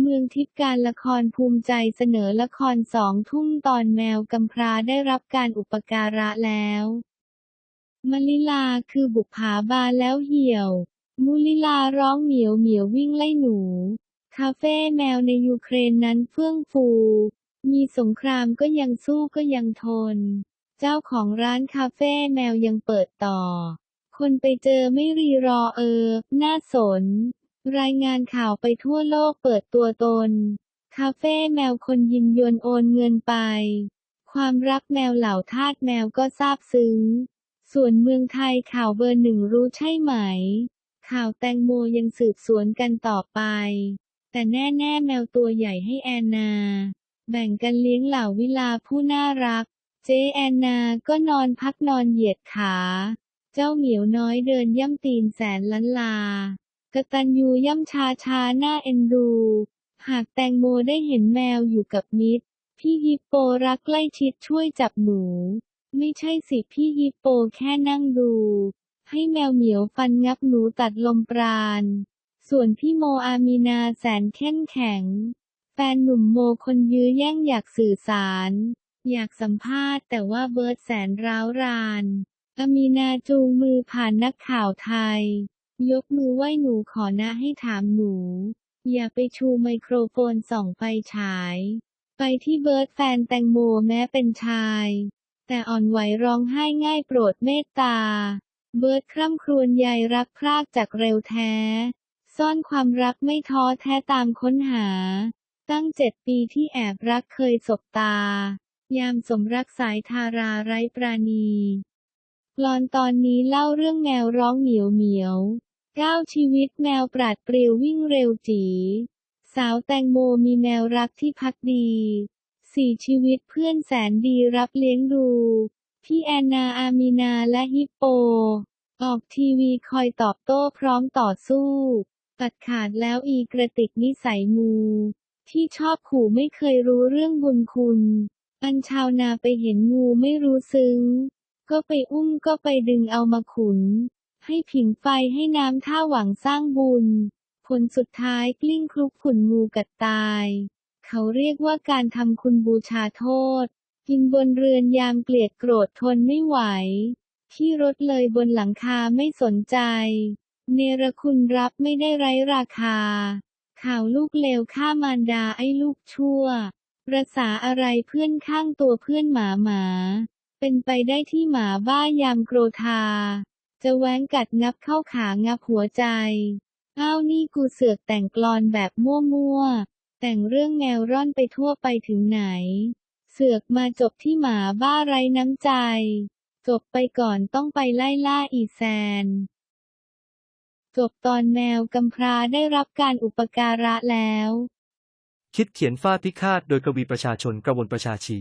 เมืองทิพย์การละครภูมิใจเสนอละครสองทุ่มตอนแมวกำพร้าได้รับการอุปการะแล้ว มลิลาคือบุปผาบาแล้วเหี่ยว มุลิลาร้องเหมียวเหมียววิ่งไล่หนู คาเฟ่แมวในยูเครนนั้นเฟื่องฟู มีสงครามก็ยังสู้ก็ยังทน เจ้าของร้านคาเฟ่แมวยังเปิดต่อ คนไปเจอไม่รีรอเออ น่าสน รายงานข่าวไปทั่วโลกเปิดตัวตน คาเฟ่แมวคนยินยนโอนเงินไป ความรักแมวเหล่าทาสแมวก็ซาบซึ้ง ส่วนเมืองไทยข่าวเบอร์หนึ่งรู้ใช่ไหม ข่าวแตงโมยังสืบสวนกันต่อไป แต่แน่ๆแมวตัวใหญ่ให้แอนนา แบ่งกันเลี้ยงเหล่าวิลาผู้น่ารัก เจแอนนาก็นอนพักนอนเหยียดขา เจ้าเหมียวน้อยเดินย่ำตีนแสนล้านลา กตันยูย่ำชาชาหน้าเอ็นดู หากแตงโมได้เห็นแมวอยู่กับนิด พี่ฮิปโปรักใกล้ชิดช่วยจับหนู ไม่ใช่สิพี่ฮิปโปแค่นั่งดู ให้แมวเหมียวฟันงับหนูตัดลมปราณ ส่วนพี่โมอามีนาแสนเข้มแข็ง แฟนหนุ่มโมคนยื้อแย่งอยากสื่อสาร อยากสัมภาษณ์แต่ว่าเบิร์ดแสนร้าวรานอามีนาจูงมือผ่านนักข่าวไทย ยกมือไหว้หนูขอนะให้ถามหนู อย่าไปชูไมโครโฟนส่องไฟฉาย ไปที่เบิร์ดแฟนแตงโมแม้เป็นชาย แต่อ่อนไหวร้องไห้ง่ายโปรดเมตตา เบิร์ดคร่ำครวญใยรักพรากจากเร็วแท้ ซ่อนความรักไม่ท้อแท้ตามค้นหา ตั้งเจ็ดปีที่แอบรักเคยสบตา ยามสมรักสายทาราไร้ปราณีกลอนตอนนี้เล่าเรื่องแมวร้องเหมียวเหมียว ก้าวชีวิตแมวปราดเปรียววิ่งเร็วจี สาวแตงโมมีแมวรักที่พักดีสี่ชีวิตเพื่อนแสนดีรับเลี้ยงดู พี่แอนนาอามีนาและฮิปโป ออกทีวีคอยตอบโต้พร้อมต่อสู้ ตัดขาดแล้วอีกระติกนิสัยมู ที่ชอบขู่ไม่เคยรู้เรื่องบุญคุณอันชาวนาไปเห็นงูไม่รู้ซึ้ง ก็ไปอุ้มก็ไปดึงเอามาขุน ให้ผิงไฟให้น้ำท่าหวังสร้างบุญ ผลสุดท้ายกลิ้งคลุกขุนงูกัดตาย เขาเรียกว่าการทำคุณบูชาโทษ กินบนเรือนยามเกลียดโกรธทนไม่ไหว ที่รถเลยบนหลังคาไม่สนใจ เนรคุณรับไม่ได้ไร้ราคา ข่าวลูกเลวฆ่ามารดาไอ้ลูกชั่วประสาอะไรเพื่อนข้างตัวเพื่อนหมาหมา เป็นไปได้ที่หมาบ้ายามโกรธา จะแว้งกัดงับเข้าขางับหัวใจ อ้าวนี่กูเสือกแต่งกลอนแบบมั่วๆ แต่งเรื่องแนวร่อนไปทั่วไปถึงไหน เสือกมาจบที่หมาบ้าไร้น้ำใจ จบไปก่อนต้องไปไล่ล่าอีแซน จบตอนแมวกำพร้าได้รับการอุปการะแล้ว คิดเขียนฟาดพิฆาตโดยกวีประชาชนกระวนประชาชี